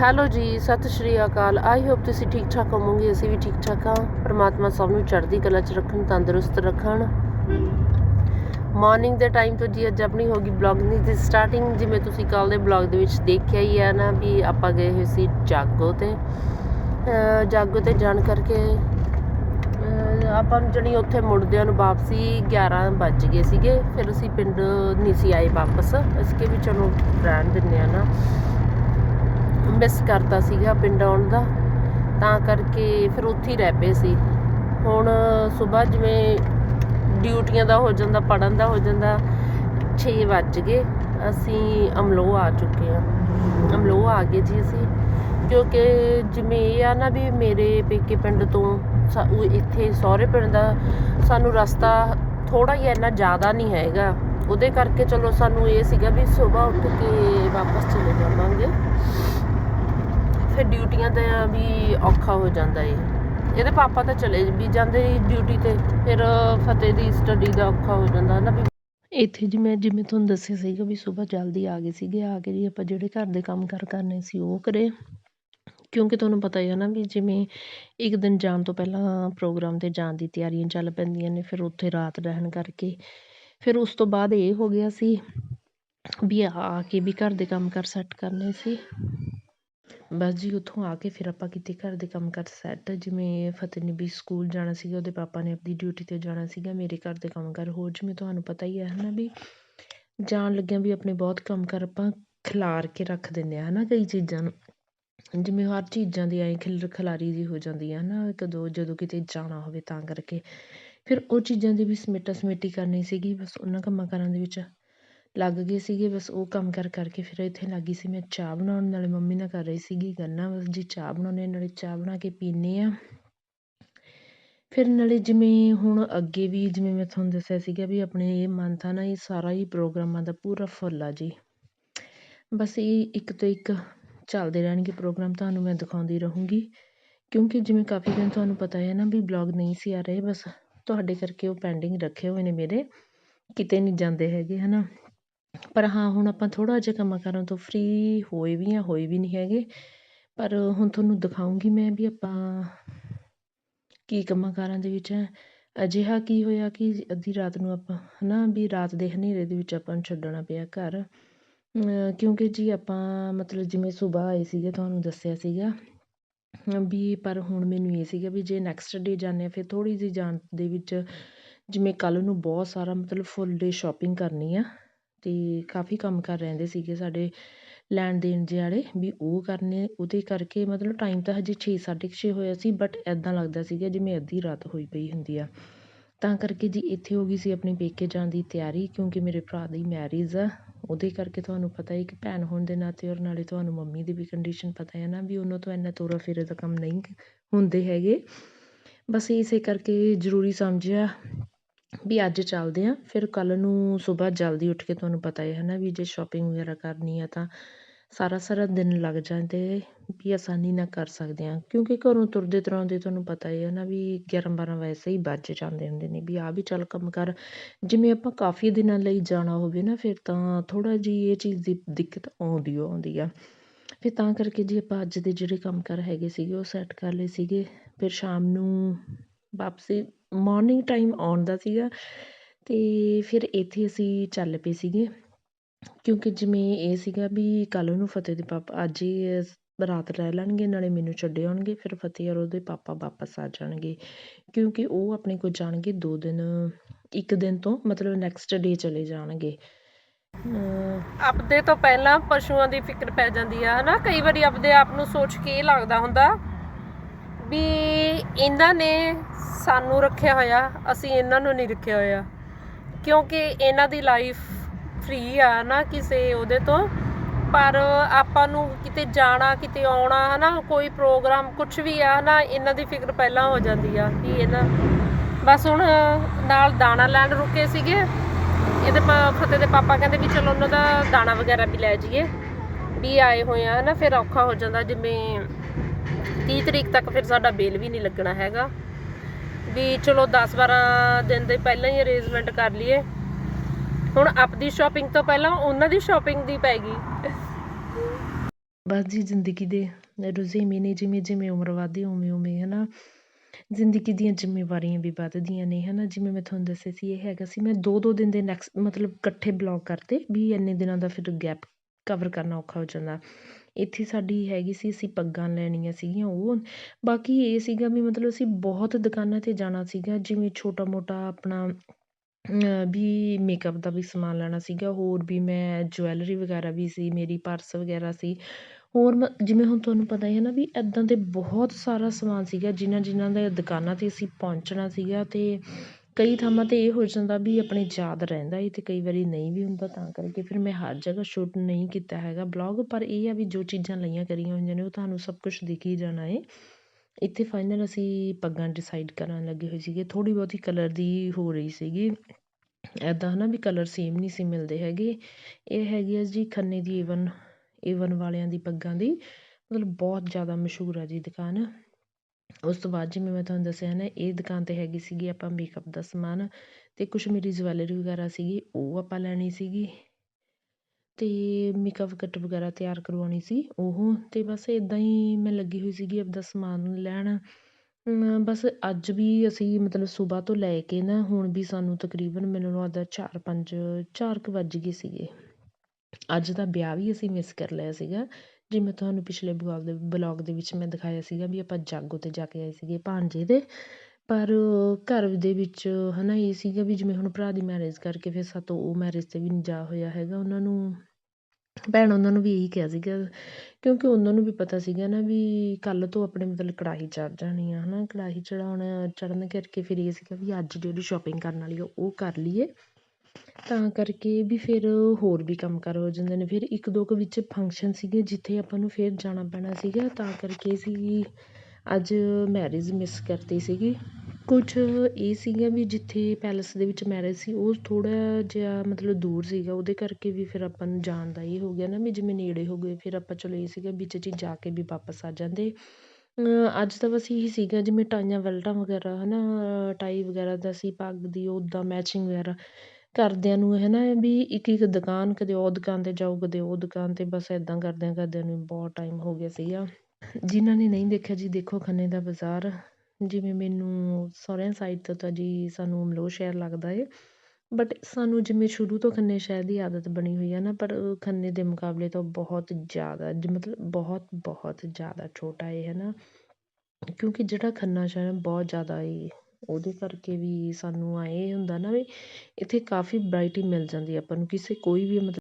Hello ਜੀ, ਸਤਿ ਸ਼੍ਰੀ ਅਕਾਲ। I hope ਤੁਸੀਂ ਠੀਕ ਠਾਕ ਹੋਵੋਗੇ, ਅਸੀਂ ਵੀ ਠੀਕ ਠਾਕ ਹਾਂ। ਪਰਮਾਤਮਾ ਸਭ ਨੂੰ ਚੜ੍ਹਦੀ ਕਲਾ 'ਚ ਰੱਖਣ, ਤੰਦਰੁਸਤ ਰੱਖਣ। ਮਾਰਨਿੰਗ ਦੇ ਟਾਈਮ ਤੋਂ ਜੀ ਅੱਜ ਆਪਣੀ ਹੋ ਗਈ ਬਲੌਗਿੰਗ ਦੀ ਸਟਾਰਟਿੰਗ ਜਿਵੇਂ ਤੁਸੀਂ ਕੱਲ ਦੇ ਬਲੌਗ ਦੇ ਵਿੱਚ ਦੇਖਿਆ ਹੀ ਹੈ ਨਾ ਵੀ ਆਪਾਂ ਗਏ ਹੋਏ ਸੀ ਜਾਗੋ ਤੇ। ਜਾਗੋ ਤੇ ਜਾਣ ਕਰਕੇ ਆਪਾਂ ਨੂੰ ਜਣੀ ਉੱਥੇ ਮੁੜਦਿਆਂ ਨੂੰ ਵਾਪਸੀ 11 ਵੱਜ ਗਏ ਸੀਗੇ, ਫਿਰ ਅਸੀਂ ਪਿੰਡ ਨਹੀਂ ਸੀ ਆਏ ਵਾਪਸ। ਅਸੀਂ ਕਿ ਵੀ ਚਲੋ ਰਹਿਣ ਦਿੰਦੇ ਆ ਨਾ। ਮਿਸ ਕਰਤਾ ਸੀਗਾ ਪਿੰਡ ਆਉਣ ਦਾ, ਤਾਂ ਕਰਕੇ ਫਿਰ ਉੱਥੇ ਹੀ ਰਹਿ ਪਏ ਸੀ। ਹੁਣ ਸਵੇਰ ਜਿਵੇਂ ਡਿਊਟੀਆਂ ਦਾ ਹੋ ਜਾਂਦਾ ਪੜਨ ਦਾ ਹੋ ਜਾਂਦਾ 6 ਵੱਜ ਗਏ, ਅਸੀਂ ਅਮਲੋ ਆ ਚੁੱਕੇ ਆ ਅਮਲੋ ਆ ਗਏ ਜੀ ਅਸੀਂ, ਕਿਉਂਕਿ ਜਿਵੇਂ ਇਹ ਆ ਨਾ ਵੀ ਮੇਰੇ ਪੇਕੇ ਪਿੰਡ ਤੋਂ ਸਾ- ਇੱਥੇ ਸਹੁਰੇ ਪਿੰਡ ਦਾ, ਸਾਨੂੰ ਰਸਤਾ ਥੋੜਾ ਜਿਹਾ ਇੰਨਾ ਜ਼ਿਆਦਾ ਨਹੀਂ ਹੈਗਾ। ਉਹਦੇ ਕਰਕੇ ਚਲੋ ਸਾਨੂੰ ਇਹ ਸੀਗਾ ਵੀ ਸਵੇਰ ਉੱਠ ਕੇ ਵਾਪਸ ਚਲੇ ਜਾਵਾਂਗੇ। ਫਿਰ ਡਿਊਟੀਆਂ ਤੇ ਵੀ ਔਖਾ ਹੋ ਜਾਂਦਾ ਏ। ਇਹਦੇ ਪਾਪਾ ਤਾਂ ਚਲੇ ਵੀ ਜਾਂਦੇ ਡਿਊਟੀ ਤੇ, ਫਿਰ ਫਤਿਹ ਦੀ ਸਟੱਡੀ ਦਾ ਔਖਾ ਹੋ ਜਾਂਦਾ ਨਾ ਵੀ। ਇੱਥੇ ਜਿਵੇਂ ਜਿਵੇਂ ਤੁਹਾਨੂੰ ਦੱਸਿਆ ਸੀਗਾ ਵੀ ਸਵੇਰ ਜਲਦੀ ਆ ਗਏ ਸੀਗੇ, ਆ ਕੇ ਜੀ ਆਪਾਂ ਜਿਹੜੇ ਘਰ ਦੇ ਕੰਮ ਕਾਰ ਕਰਨੇ ਸੀ ਉਹ ਕਰੇ। ਕਿਉਂਕਿ ਤੁਹਾਨੂੰ ਪਤਾ ਹੀ ਹੈ ਨਾ ਵੀ ਜਿਵੇਂ ਇੱਕ ਦਿਨ ਜਾਣ ਤੋਂ ਪਹਿਲਾਂ ਪ੍ਰੋਗਰਾਮ ਤੇ ਜਾਣ ਦੀ ਤਿਆਰੀਆਂ ਚੱਲ ਪੈਂਦੀਆਂ ਨੇ, ਫਿਰ ਉੱਥੇ ਰਾਤ ਰਹਿਣ ਕਰਕੇ। ਫਿਰ ਉਸ ਤੋਂ ਬਾਅਦ ਇਹ ਹੋ ਗਿਆ ਸੀ ਵੀ ਆ ਕੇ ਵੀ ਘਰ ਦੇ ਕੰਮ ਕਰ ਸੈੱਟ ਕਰਨੇ ਸੀ। ਬਸ ਜੀ ਉੱਥੋਂ ਆ ਕੇ ਫਿਰ ਆਪਾਂ ਕਿਤੇ ਘਰ ਦੇ ਕੰਮ ਕਾਰ ਸੈੱਟ ਜਿਵੇਂ ਫਤਿਹ ਨੇ ਸਕੂਲ ਜਾਣਾ ਸੀਗਾ, ਉਹਦੇ ਪਾਪਾ ਨੇ ਆਪਣੀ ਡਿਊਟੀ ਤੇ ਜਾਣਾ ਸੀਗਾ, ਮੇਰੇ ਘਰ ਦੇ ਕੰਮ ਕਾਰ, ਹੋਰ ਜਿਵੇਂ ਤੁਹਾਨੂੰ ਪਤਾ ਹੀ ਹੈ ਨਾ ਵੀ ਜਾਣ ਲੱਗਿਆਂ ਵੀ ਆਪਣੇ ਬਹੁਤ ਕੰਮ ਕਾਰ ਆਪਾਂ ਖਿਲਾਰ ਕੇ ਰੱਖ ਦਿੰਦੇ ਹਾਂ ਹੈ ਨਾ ਕਈ ਚੀਜ਼ਾਂ ਨੂੰ। ਜਿਵੇਂ ਹਰ ਚੀਜ਼ਾਂ ਦੀ ਐਂ ਖਿਲ, ਖਿਲਾਰੀ ਜੀ ਹੋ ਜਾਂਦੀ ਹੈ ਨਾ ਕਦੋਂ ਜਦੋਂ ਕਿਤੇ ਜਾਣਾ ਹੋਵੇ ਤਾਂ ਕਰਕੇ। ਫਿਰ ਉਹ ਚੀਜ਼ਾਂ ਦੀ ਵੀ ਸਮੇਟਾ ਸਮੇਟੀ ਕਰਨੀ ਸੀਗੀ, ਬਸ ਉਹਨਾਂ ਕੰਮਾਂ ਕਾਰਾਂ ਦੇ ਵਿੱਚ ਲੱਗ ਗਏ ਸੀਗੇ, ਬਸ ਉਹ ਕੰਮ ਕਰ, ਕਰਕੇ ਫਿਰ ਇੱਥੇ ਲੱਗ ਗਈ ਸੀ ਮੈਂ ਚਾਹ ਬਣਾਉਣ, ਨਾਲੇ ਮੰਮੀ ਨਾਲ ਕਰ ਰਹੀ ਸੀਗੀ ਗੰਨਾ ਬਸ ਜੀ ਚਾਹ ਬਣਾਉਣੇ ਨਾਲੇ ਚਾਹ ਬਣਾ ਕੇ ਪੀਂਦੇ ਹਾਂ। ਫਿਰ ਨਾਲੇ ਜਿਵੇਂ ਹੁਣ ਅੱਗੇ ਵੀ ਜਿਵੇਂ ਮੈਂ ਤੁਹਾਨੂੰ ਦੱਸਿਆ ਸੀਗਾ ਵੀ ਆਪਣੇ ਇਹ ਮੰਥ ਆ ਨਾ ਇਹ ਸਾਰਾ ਹੀ ਪ੍ਰੋਗਰਾਮਾਂ ਦਾ ਪੂਰਾ ਫੁੱਲ ਆ ਜੀ। ਬਸ ਇਹ ਇੱਕ ਤੋਂ ਇੱਕ ਚੱਲਦੇ ਰਹਿਣਗੇ ਪ੍ਰੋਗਰਾਮ, ਤੁਹਾਨੂੰ ਮੈਂ ਦਿਖਾਉਂਦੀ ਰਹੂੰਗੀ। ਕਿਉਂਕਿ ਜਿਵੇਂ ਕਾਫੀ ਦਿਨ ਤੁਹਾਨੂੰ ਪਤਾ ਹੈ ਨਾ ਵੀ ਬਲੌਗ ਨਹੀਂ ਸੀ ਆ ਰਹੇ, ਬਸ ਤੁਹਾਡੇ ਕਰਕੇ ਉਹ ਪੈਂਡਿੰਗ ਰੱਖੇ ਹੋਏ ਨੇ ਮੇਰੇ। ਕਿਤੇ ਨਹੀਂ ਜਾਂਦੇ ਹੈਗੇ, ਹਨਾ? ਪਰ ਹਾਂ, ਹੁਣ ਆਪਾਂ ਥੋੜ੍ਹਾ ਜਿਹਾ ਕੰਮਾਂ ਕਾਰਾਂ ਤੋਂ ਫ੍ਰੀ ਹੋਏ ਵੀ ਹਾਂ, ਹੋਏ ਵੀ ਨਹੀਂ ਹੈਗੇ। ਪਰ ਹੁਣ ਤੁਹਾਨੂੰ ਦਿਖਾਉਂਗੀ ਮੈਂ ਵੀ ਆਪਾਂ ਕੀ ਕੰਮਾਂ ਕਾਰਾਂ ਦੇ ਵਿੱਚ ਹੈ। ਅਜਿਹਾ ਕੀ ਹੋਇਆ ਕਿ ਅੱਧੀ ਰਾਤ ਨੂੰ ਆਪਾਂ ਹੈ ਨਾ ਵੀ ਰਾਤ ਦੇ ਹਨੇਰੇ ਦੇ ਵਿੱਚ ਆਪਾਂ ਨੂੰ ਛੱਡਣਾ ਪਿਆ ਘਰ। ਕਿਉਂਕਿ ਜੀ ਆਪਾਂ ਮਤਲਬ ਜਿਵੇਂ ਸੁਬਾਹ ਆਏ ਸੀਗੇ, ਤੁਹਾਨੂੰ ਦੱਸਿਆ ਸੀਗਾ, ਵੀ ਪਰ ਹੁਣ ਮੈਨੂੰ ਇਹ ਸੀਗਾ ਵੀ ਜੇ ਨੈਕਸਟ ਡੇ ਜਾਂਦੇ ਹਾਂ, ਫਿਰ ਥੋੜ੍ਹੀ ਜਿਹੀ ਜਾਣ ਦੇ ਵਿੱਚ ਜਿਵੇਂ ਕੱਲ੍ਹ ਨੂੰ ਬਹੁਤ ਸਾਰਾ ਮਤਲਬ ਫੁੱਲ ਡੇ ਸ਼ੋਪਿੰਗ ਕਰਨੀ ਆ। ਅਤੇ ਕਾਫੀ ਕੰਮ ਕਰ ਰਹਿੰਦੇ ਸੀਗੇ ਸਾਡੇ ਲੈਣ ਦੇਣ ਜਿਹੇ ਵਾਲੇ ਵੀ ਉਹ ਕਰਨੇ, ਉਹਦੇ ਕਰਕੇ ਮਤਲਬ ਟਾਈਮ ਤਾਂ ਹਜੇ ਛੇ, ਸਾਢੇ ਕੁ ਛੇ ਹੋਇਆ ਸੀ ਬਟ ਇੱਦਾਂ ਲੱਗਦਾ ਸੀਗਾ ਜਿਵੇਂ ਅੱਧੀ ਰਾਤ ਹੋਈ ਪਈ ਹੁੰਦੀ ਆ। ਤਾਂ ਕਰਕੇ ਜੀ ਇੱਥੇ ਹੋ ਗਈ ਸੀ ਆਪਣੀ ਪੇਕੇ ਜਾਣ ਦੀ ਤਿਆਰੀ, ਕਿਉਂਕਿ ਮੇਰੇ ਭਰਾ ਦੀ ਮੈਰਿਜ ਆ। ਉਹਦੇ ਕਰਕੇ ਤੁਹਾਨੂੰ ਪਤਾ ਇੱਕ ਭੈਣ ਹੋਣ ਦੇ ਨਾਤੇ ਔਰ ਨਾਲੇ ਤੁਹਾਨੂੰ ਮੰਮੀ ਦੀ ਵੀ ਕੰਡੀਸ਼ਨ ਪਤਾ ਹੈ ਨਾ ਵੀ ਉਹਨਾਂ ਤੋਂ ਇੰਨਾ ਤੋਰਾ ਫੇਰੇ ਦਾ ਕੰਮ ਨਹੀਂ ਹੁੰਦੇ ਹੈਗੇ। ਬਸ ਇਸੇ ਕਰਕੇ ਜ਼ਰੂਰੀ ਸਮਝਿਆ ਵੀ ਅੱਜ ਚੱਲਦੇ ਹਾਂ, ਫਿਰ ਕੱਲ੍ਹ ਨੂੰ ਸੁਬਾਹ ਜਲਦੀ ਉੱਠ ਕੇ ਤੁਹਾਨੂੰ ਪਤਾ ਹੈ ਨਾ ਵੀ ਜੇ ਸ਼ੋਪਿੰਗ ਵਗੈਰਾ ਕਰਨੀ ਆ ਤਾਂ ਸਾਰਾ ਸਾਰਾ ਦਿਨ ਲੱਗ ਜਾਂਦੇ ਵੀ ਆਸਾਨੀ ਨਾਲ ਕਰ ਸਕਦੇ ਹਾਂ, ਕਿਉਂਕਿ ਘਰੋਂ ਤੁਰਦੇ ਤੁਰਾਉਂਦੇ ਤੁਹਾਨੂੰ ਪਤਾ ਹੀ ਹੈ ਨਾ ਵੀ 11 12 ਵੈਸੇ ਹੀ ਵੱਜ ਜਾਂਦੇ ਹੁੰਦੇ ਨੇ ਵੀ ਆਹ ਵੀ ਚੱਲ ਕੰਮ ਕਾਰ, ਜਿਵੇਂ ਆਪਾਂ ਕਾਫੀ ਦਿਨਾਂ ਲਈ ਜਾਣਾ ਹੋਵੇ ਨਾ ਫਿਰ ਤਾਂ ਥੋੜ੍ਹਾ ਜਿਹੀ ਇਹ ਚੀਜ਼ ਦੀ ਦਿੱਕਤ ਆਉਂਦੀ ਓ ਆਉਂਦੀ ਆ। ਫਿਰ ਤਾਂ ਕਰਕੇ ਜੀ ਆਪਾਂ ਅੱਜ ਦੇ ਜਿਹੜੇ ਕੰਮ ਕਾਰ ਹੈਗੇ ਸੀਗੇ ਉਹ ਸੈੱਟ ਕਰ ਲਏ ਸੀਗੇ, ਫਿਰ ਸ਼ਾਮ ਨੂੰ ਵਾਪਸੀ ਮੋਰਨਿੰਗ ਟਾਈਮ ਆਉਣ ਦਾ ਸੀਗਾ ਅਤੇ ਫਿਰ ਇੱਥੇ ਅਸੀਂ ਚੱਲ ਪਏ ਸੀਗੇ, ਕਿਉਂਕਿ ਜਿਵੇਂ ਇਹ ਸੀਗਾ ਵੀ ਕੱਲ੍ਹ ਨੂੰ ਫਤਿਹ ਦੇ ਪਾਪਾ, ਅੱਜ ਹੀ ਰਾਤ ਰਹਿ ਲੈਣਗੇ, ਨਾਲੇ ਮੈਨੂੰ ਛੱਡ ਆਉਣਗੇ, ਫਿਰ ਫਤਿਹ ਔਰ ਉਹਦੇ ਪਾਪਾ ਵਾਪਸ ਆ ਜਾਣਗੇ, ਕਿਉਂਕਿ ਉਹ ਆਪਣੇ ਕੋਲ ਜਾਣਗੇ ਦੋ ਦਿਨ, ਇੱਕ ਦਿਨ ਤੋਂ, ਮਤਲਬ ਨੈਕਸਟ ਡੇ ਚਲੇ ਜਾਣਗੇ। ਆਪਦੇ ਤੋਂ ਪਹਿਲਾਂ ਪਸ਼ੂਆਂ ਦੀ ਫਿਕਰ ਪੈ ਜਾਂਦੀ ਆ, ਹਨਾ? ਕਈ ਵਾਰੀ ਆਪਦੇ ਆਪ ਨੂੰ ਸੋਚ ਕੇ ਇਹ ਲੱਗਦਾ ਹੁੰਦਾ। ਵੀ ਇਹਨਾਂ ਨੇ ਸਾਨੂੰ ਰੱਖਿਆ ਹੋਇਆ, ਅਸੀਂ ਇਹਨਾਂ ਨੂੰ ਨਹੀਂ ਰੱਖਿਆ ਹੋਇਆ। ਕਿਉਂਕਿ ਇਹਨਾਂ ਦੀ ਲਾਈਫ ਫ੍ਰੀ ਆ ਨਾ ਕਿਸੇ ਉਹਦੇ ਤੋਂ। ਪਰ ਆਪਾਂ ਨੂੰ ਕਿਤੇ ਜਾਣਾ, ਕਿਤੇ ਆਉਣਾ, ਹਨਾ, ਕੋਈ ਪ੍ਰੋਗਰਾਮ ਕੁਝ ਵੀ ਆ ਨਾ ਇਹਨਾਂ ਦੀ ਫਿਕਰ ਪਹਿਲਾਂ ਹੋ ਜਾਂਦੀ ਆ ਵੀ ਇਹਨਾਂ ਬਸ ਹੁਣ ਨਾਲ ਦਾਣਾ ਲੈਣ ਰੁਕੇ ਸੀਗੇ। ਇਹਦੇ ਪਾ- ਫਤਿਹ ਦੇ ਪਾਪਾ ਕਹਿੰਦੇ ਵੀ ਚਲੋ ਉਹਨਾਂ ਦਾ ਦਾਣਾ ਵਗੈਰਾ ਵੀ ਲੈ ਜਾਈਏ। ਵੀ ਆਏ ਹੋਏ ਆ ਨਾ ਫਿਰ ਔਖਾ ਹੋ ਜਾਂਦਾ ਜਿਵੇਂ 30 ਤਰੀਕ ਤੱਕ ਫਿਰ ਸਾਡਾ ਬਿੱਲ ਵੀ ਨਹੀਂ ਲੱਗਣਾ ਹੈਗਾ। ਵੀ ਚਲੋ 10 12 ਦਿਨ ਦੇ ਪਹਿਲਾਂ ਹੀ ਅਰੇਂਜਮੈਂਟ ਕਰ ਲਈਏ। ਹੁਣ ਆਪਦੀ ਸ਼ਾਪਿੰਗ ਤੋਂ ਪਹਿਲਾਂ ਉਹਨਾਂ ਦੀ ਸ਼ਾਪਿੰਗ ਦੀ ਪੈ ਗਈ। ਬਸ ਜੀ ਜ਼ਿੰਦਗੀ ਦੇ ਰੁਝੇਵੇਂ ਨੇ, ਜਿਵੇਂ ਜਿਵੇਂ ਉਮਰ ਵੱਧਦੀ, ਉਵੇਂ ਉਵੇਂ ਹੈ ਜ਼ਿੰਦਗੀ ਦੀਆਂ ਜ਼ਿੰਮੇਵਾਰੀਆਂ ਵੀ ਵੱਧਦੀਆਂ ਨੇ ਹੈ ਜਿਵੇਂ ਮੈਂ ਤੁਹਾਨੂੰ ਦੱਸਿਆ ਸੀ, ਇਹ ਹੈਗਾ ਸੀ, ਮੈਂ ਦੋ ਦੋ ਦਿਨ ਦੇ ਨੈਕਸਟ ਮਤਲਬ ਇਕੱਠੇ ਬਲੌਗ ਕਰਤੇ, ਵੀ ਇੰਨੇ ਦਿਨਾਂ ਦਾ ਫਿਰ ਗੈਪ ਕਵਰ ਕਰਨਾ ਔਖਾ ਹੋ ਜਾਂਦਾ। ਇੱਥੇ ਸਾਡੀ ਹੈਗੀ ਸੀ, ਅਸੀਂ ਪੱਗਾਂ ਲੈਣੀਆਂ ਸੀਗੀਆਂ, ਉਹ ਬਾਕੀ ਇਹ ਸੀਗਾ ਵੀ ਮਤਲਬ ਅਸੀਂ ਬਹੁਤ ਦੁਕਾਨਾਂ 'ਤੇ ਜਾਣਾ ਸੀਗਾ, ਜਿਵੇਂ ਛੋਟਾ ਮੋਟਾ ਆਪਣਾ ਵੀ ਮੇਕਅਪ ਦਾ ਵੀ ਸਮਾਨ ਲੈਣਾ ਸੀਗਾ, ਹੋਰ ਵੀ ਮੈਂ ਜਵੈਲਰੀ ਵਗੈਰਾ ਵੀ ਸੀ, ਮੇਰੀ ਪਰਸ ਵਗੈਰਾ ਸੀ। ਹੋਰ ਮ, ਜਿਵੇਂ ਹੁਣ ਤੁਹਾਨੂੰ ਪਤਾ ਹੀ ਹੈ ਨਾ ਵੀ ਇੱਦਾਂ ਦੇ ਬਹੁਤ ਸਾਰਾ ਸਮਾਨ ਸੀਗਾ ਜਿਨ੍ਹਾਂ ਜਿਨ੍ਹਾਂ ਦੇ ਦੁਕਾਨਾਂ 'ਤੇ ਅਸੀਂ ਪਹੁੰਚਣਾ ਸੀਗਾ ਅਤੇ ਕਈ ਥਾਵਾਂ 'ਤੇ ਇਹ ਹੋ ਜਾਂਦਾ ਵੀ ਆਪਣੇ ਯਾਦ ਰਹਿੰਦਾ ਹੈ ਅਤੇ ਕਈ ਵਾਰੀ ਨਹੀਂ ਵੀ ਹੁੰਦਾ ਤਾਂ ਕਰਕੇ ਫਿਰ ਮੈਂ ਹਰ ਜਗ੍ਹਾ ਸ਼ੂਟ ਨਹੀਂ ਕੀਤਾ ਹੈਗਾ ਬਲੋਗ, ਪਰ ਇਹ ਆ ਵੀ ਜੋ ਚੀਜ਼ਾਂ ਲਈਆਂ ਕਰੀਆਂ ਹੋਈਆਂ ਨੇ ਉਹ ਤੁਹਾਨੂੰ ਸਭ ਕੁਛ ਦਿਖ ਹੀ ਜਾਣਾ ਏ। ਇੱਥੇ ਫਾਈਨਲ ਅਸੀਂ ਪੱਗਾਂ ਡਿਸਾਈਡ ਕਰਨ ਲੱਗੇ ਹੋਏ ਸੀਗੇ, ਥੋੜ੍ਹੀ ਬਹੁਤੀ ਕਲਰ ਦੀ ਹੋ ਰਹੀ ਸੀਗੀ। ਇੱਦਾਂ ਹੈ ਨਾ ਵੀ ਕਲਰ ਸੇਮ ਨਹੀਂ ਸੀ ਮਿਲਦੇ ਹੈਗੇ। ਇਹ ਹੈਗੀ ਆ ਜੀ ਖੰਨੇ ਦੀ ਏਵਨ ਏਵਨ ਵਾਲਿਆਂ ਦੀ ਪੱਗਾਂ ਦੀ। ਮਤਲਬ ਬਹੁਤ ਜ਼ਿਆਦਾ ਮਸ਼ਹੂਰ ਆ ਜੀ ਦੁਕਾਨ। ਉਸ ਤੋਂ ਬਾਅਦ ਜਿਵੇਂ ਮੈਂ ਤੁਹਾਨੂੰ ਦੱਸਿਆ ਨਾ, ਇਹ ਦੁਕਾਨ 'ਤੇ ਹੈਗੀ ਸੀਗੀ ਆਪਾਂ ਮੇਕਅਪ ਦਾ ਸਮਾਨ ਅਤੇ ਕੁਛ ਮੇਰੀ ਜਵੈਲਰੀ ਵਗੈਰਾ ਸੀਗੀ, ਉਹ ਆਪਾਂ ਲੈਣੀ ਸੀਗੀ ਅਤੇ ਮੇਕਅਪ ਕਿੱਟ ਵਗੈਰਾ ਤਿਆਰ ਕਰਵਾਉਣੀ ਸੀ ਉਹ ਅਤੇ ਬਸ ਇੱਦਾਂ ਹੀ ਮੈਂ ਲੱਗੀ ਹੋਈ ਸੀਗੀ ਆਪਦਾ ਸਮਾਨ ਲੈਣ। ਬਸ ਅੱਜ ਵੀ ਅਸੀਂ ਮਤਲਬ ਸੁਬਾਹ ਤੋਂ ਲੈ ਕੇ ਨਾ, ਹੁਣ ਵੀ ਸਾਨੂੰ ਤਕਰੀਬਨ ਮੈਨੂੰ ਲੱਗਦਾ ਚਾਰ ਪੰਜ, ਚਾਰ ਕੁ ਵੱਜ ਗਏ ਸੀਗੇ। ਅੱਜ ਦਾ ਵਿਆਹ ਵੀ ਅਸੀਂ ਮਿਸ ਕਰ ਲਿਆ ਸੀਗਾ। ਜਿਵੇਂ ਤੁਹਾਨੂੰ ਪਿਛਲੇ ਬਲੌਗ ਦੇ ਬਲੌਗ ਦੇ ਵਿੱਚ ਮੈਂ ਦਿਖਾਇਆ ਸੀਗਾ ਵੀ ਆਪਾਂ ਜਾਗੋ 'ਤੇ ਜਾ ਕੇ ਆਏ ਸੀਗੇ ਭਾਂਜੇ ਦੇ। ਪਰ ਘਰ ਦੇ ਵਿੱਚ ਹੈ ਨਾ ਇਹ ਸੀਗਾ ਵੀ ਜਿਵੇਂ ਹੁਣ ਭਰਾ ਦੀ ਮੈਰਿਜ ਕਰਕੇ ਫਿਰ ਸਾਤੋਂ ਉਹ ਮੈਰਿਜ 'ਤੇ ਵੀ ਨਹੀਂ ਜਾ ਹੋਇਆ ਹੈਗਾ। ਉਹਨਾਂ ਨੂੰ, ਭੈਣ ਉਹਨਾਂ ਨੂੰ ਵੀ ਇਹੀ ਕਿਹਾ ਸੀਗਾ, ਕਿਉਂਕਿ ਉਹਨਾਂ ਨੂੰ ਵੀ ਪਤਾ ਸੀਗਾ ਨਾ ਵੀ ਕੱਲ੍ਹ ਤੋਂ ਆਪਣੇ ਮਤਲਬ ਕੜਾਹੀ ਚੜ੍ਹ ਜਾਣੀ ਆ ਹੈ ਨਾ ਕੜਾਹੀ ਚੜਾਉਣ ਚੜ੍ਹਨ ਕਰਕੇ ਫਿਰ ਇਹ ਸੀਗਾ ਵੀ ਅੱਜ ਜਿਹੜੀ ਸ਼ੋਪਿੰਗ ਕਰਨ ਵਾਲੀ ਆ ਉਹ ਕਰ ਲਈਏ। ਤਾਂ ਕਰਕੇ ਵੀ ਫਿਰ ਹੋਰ ਵੀ ਕੰਮ ਕਾਰ ਹੋ ਜਾਂਦੇ ਨੇ। ਫਿਰ ਇੱਕ ਦੋ ਕੁ ਵਿੱਚ ਫੰਕਸ਼ਨ ਸੀਗੇ ਜਿੱਥੇ ਆਪਾਂ ਨੂੰ ਫਿਰ ਜਾਣਾ ਪੈਣਾ ਸੀਗਾ। ਤਾਂ ਕਰਕੇ ਅਸੀਂ ਅੱਜ ਮੈਰਿਜ ਮਿਸ ਕਰਤੀ ਸੀਗੀ। ਕੁਛ ਇਹ ਸੀਗਾ ਵੀ ਜਿੱਥੇ ਪੈਲਸ ਦੇ ਵਿੱਚ ਮੈਰਿਜ ਸੀ, ਉਹ ਥੋੜ੍ਹਾ ਜਿਹਾ ਮਤਲਬ ਦੂਰ ਸੀਗਾ। ਉਹਦੇ ਕਰਕੇ ਵੀ ਫਿਰ ਆਪਾਂ ਨੂੰ ਜਾਣ ਦਾ ਇਹ ਹੋ ਗਿਆ ਨਾ ਵੀ ਜਿਵੇਂ ਨੇੜੇ ਹੋ ਗਏ। ਫਿਰ ਆਪਾਂ ਚਲੋ ਇਹ ਸੀਗਾ ਵਿੱਚ ਜੀ ਜਾ ਕੇ ਵੀ ਵਾਪਸ ਆ ਜਾਂਦੇ। ਅੱਜ ਤਾਂ ਬਸ ਇਹੀ ਸੀਗਾ ਜਿਵੇਂ ਟਾਈਆਂ ਵੈਲਟਾਂ ਵਗੈਰਾ ਹੈ ਨਾ ਟਾਈ ਵਗੈਰਾ ਦਾ ਸੀ, ਪੱਗ ਦੀ ਉੱਦਾਂ ਮੈਚਿੰਗ ਵਗੈਰਾ। ਘਰਦਿਆਂ ਨੂੰ ਹੈ ਨਾ ਵੀ ਇੱਕ ਇੱਕ ਦੁਕਾਨ, ਕਦੇ ਉਹ ਦੁਕਾਨ 'ਤੇ ਜਾਓ, ਕਦੇ ਉਹ ਦੁਕਾਨ 'ਤੇ, ਬਸ ਇੱਦਾਂ ਕਰਦਿਆਂ ਕਰਦਿਆਂ ਨੂੰ ਬਹੁਤ ਟਾਈਮ ਹੋ ਗਿਆ ਸੀਗਾ। ਜਿਨ੍ਹਾਂ ਨੇ ਨਹੀਂ ਦੇਖਿਆ ਜੀ, ਦੇਖੋ ਖੰਨੇ ਦਾ ਬਾਜ਼ਾਰ। ਜਿਵੇਂ ਮੈਨੂੰ ਸਹੁਰਿਆਂ ਸਾਈਡ ਤੋਂ ਤਾਂ ਜੀ ਸਾਨੂੰ ਅਮਲੋਹ ਸ਼ਹਿਰ ਲੱਗਦਾ ਏ। ਬਟ ਸਾਨੂੰ ਜਿਵੇਂ ਸ਼ੁਰੂ ਤੋਂ ਖੰਨੇ ਸ਼ਹਿਰ ਦੀ ਆਦਤ ਬਣੀ ਹੋਈ ਆ ਨਾ, ਪਰ ਖੰਨੇ ਦੇ ਮੁਕਾਬਲੇ ਤਾਂ ਬਹੁਤ ਜ਼ਿਆਦਾ ਮਤਲਬ ਬਹੁਤ ਬਹੁਤ ਜ਼ਿਆਦਾ ਛੋਟਾ ਏ ਹੈ ਨਾ। ਕਿਉਂਕਿ ਜਿਹੜਾ ਖੰਨਾ ਸ਼ਹਿਰ ਬਹੁਤ ਜ਼ਿਆਦਾ ਏ। ਉਹਦੇ ਕਰਕੇ ਵੀ ਸਾਨੂੰ ਐਂ ਹੁੰਦਾ ਨਾ ਵੀ ਇੱਥੇ ਕਾਫੀ ਵਰਾਇਟੀ ਮਿਲ ਜਾਂਦੀ ਆਪਾਂ ਨੂੰ, ਕਿਸੇ ਕੋਈ ਵੀ ਮਤਲਬ